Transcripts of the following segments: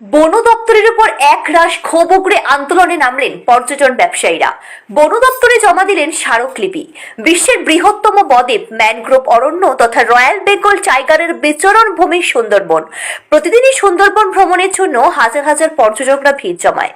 বন দপ্তরের উপর এক রাশ ক্ষোভ উগড়ে আন্দোলনে নামলেন পর্যটন ব্যবসায়ীরা। বন দপ্তরে জমা দিলেন স্মারকলিপি। বিশ্বের বৃহত্তম বদ্বীপ, ম্যানগ্রোভ অরণ্য তথা রয়্যাল বেঙ্গল টাইগারের বিচরণ ভূমি সুন্দরবন। প্রতিদিনই সুন্দরবন ভ্রমণের জন্য হাজার হাজার পর্যটকরা ভিড় জমায়।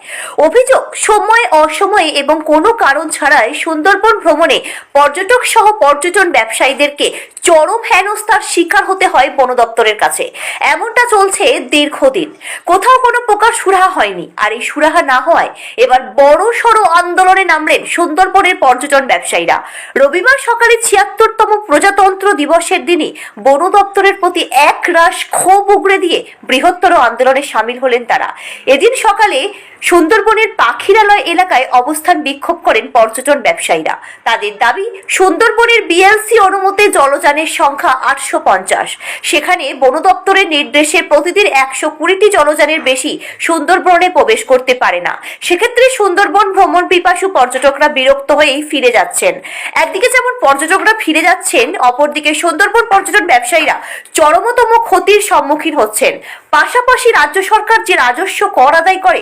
অভিযোগ, সময় অসময়ে এবং কোনো কারণ ছাড়াই সুন্দরবন ভ্রমণে পর্যটক সহ পর্যটন ব্যবসায়ীদেরকে চরম হেনস্থার শিকার হতে হয় বন দপ্তরের কাছে। এমনটা চলছে দীর্ঘদিন। কোথাও কোনো প্রকার সুরাহা হয়নি। আর এই সুরাহা না হওয়ায় এবার বড় সড়ো আন্দোলনে নামলেন সুন্দরবনের পর্যটন ব্যবসায়ীরা। রবিবার সকালে ছিয়াত্তরতম প্রজাতন্ত্র দিবসের দিনই বন দপ্তরের প্রতি এক রাশ ক্ষোভ উগড়ে দিয়ে বৃহত্তর আন্দোলনে সামিল হলেন তারা। এদিন সকালে সুন্দরবনের পাখিরালয় এলাকায় অবস্থান বিক্ষোভ করেন পর্যটন ব্যবসায়ীরা। তাদের দাবি, সুন্দরবনের বিএলসি অনুমতি জলযানের সংখ্যা আটশো পঞ্চাশ। সেখানে বন দপ্তরের নির্দেশে প্রতিদিন একশো কুড়িটি জলযানের বেশি সুন্দরবনে প্রবেশ করতে পারে না। সেক্ষেত্রে সুন্দরবন ভ্রমণ পিপাসু পর্যটকরা বিরক্ত হয়েই ফিরে যাচ্ছেন। একদিকে যেমন পর্যটকরা ফিরে যাচ্ছেন, অপরদিকে সুন্দরবন পর্যটন ব্যবসায়ীরা চরমতম ক্ষতির সম্মুখীন হচ্ছেন। পাশাপাশি রাজ্য সরকার যে রাজস্ব কর আদায় করে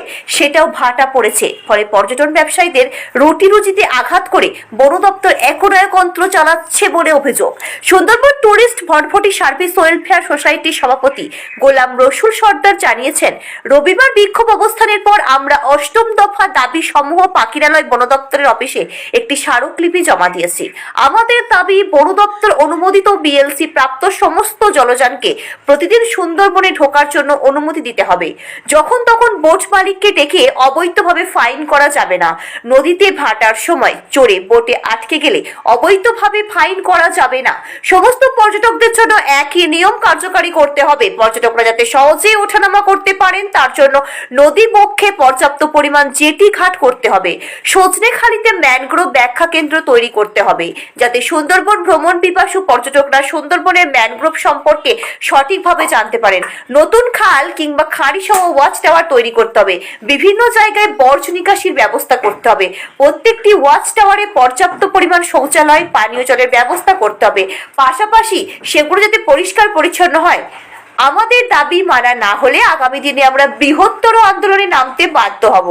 সেটাও ভাটা পড়েছে। ফলে পর্যটন ব্যবসায়ীদের রুটি রুজিতে আঘাত করে বন দপ্তর একনায়কন্ত্র চালাচ্ছে বলে অভিযোগ। সুন্দরবন টুরিস্ট ভটভটি সার্ভিস ওয়েলফেয়ার সোসাইটির সভাপতি গোলাম রসুল সর্দার জানিয়েছেন, রবিবার বিক্ষোভ অবস্থানের পর আমরা অষ্টম দফা দাবি সমূহ পাখিরালয় বন দপ্তরের অফিসে একটি স্মারকলিপি জমা দিয়েছি। আমাদের দাবি বন দপ্তর অনুমোদিত বিএলসি প্রাপ্ত সমস্ত জলযানকে প্রতিদিন সুন্দরবনে ঢোকার জন্য অনুমতি দিতে হবে। যখন তখন বোট মালিককে ডেকে অবৈধভাবে ফাইন করা যাবে না। নদীতে ভাটার সময় চড়ে বোটে আটকে গেলে অবৈধভাবে ফাইন করা যাবে না। সমস্ত পর্যটকদের জন্য একই নিয়ম কার্যকারী করতে হবে। পর্যটকরা যাতে সহজেই ওঠানামা করতে পারেন, তার জন্য নদী পক্ষে পর্যাপ্ত পরিমাণ জেটি ঘাট করতে হবে। সজনেখালিতে ম্যানগ্রোভ ব্যাখ্যা কেন্দ্র তৈরি করতে হবে, যাতে সুন্দরবন ভ্রমণ পিপাসু পর্যটকরা সুন্দরবনের ম্যানগ্রোভ সম্পর্কে সঠিকভাবে জানতে পারেন। নতুন খাল কিংবা খাড়ি সহ ওয়াচ টাওয়ার তৈরি করতে হবে। বিভিন্ন জায়গায় বর্জ্য নিকাশির ব্যবস্থা করতে হবে। প্রত্যেকটি ওয়াচ টাওয়ারে পর্যাপ্ত পরিমাণ শৌচালয়, পানীয় জলের ব্যবস্থা করতে হবে। পাশাপাশি সেগুলো যাতে পরিষ্কার পরিচ্ছন্ন হয়, আমাদের দাবি মানা না হলে আগামী দিনে আমরা বৃহত্তর আন্দোলনে নামতে বাধ্য হব।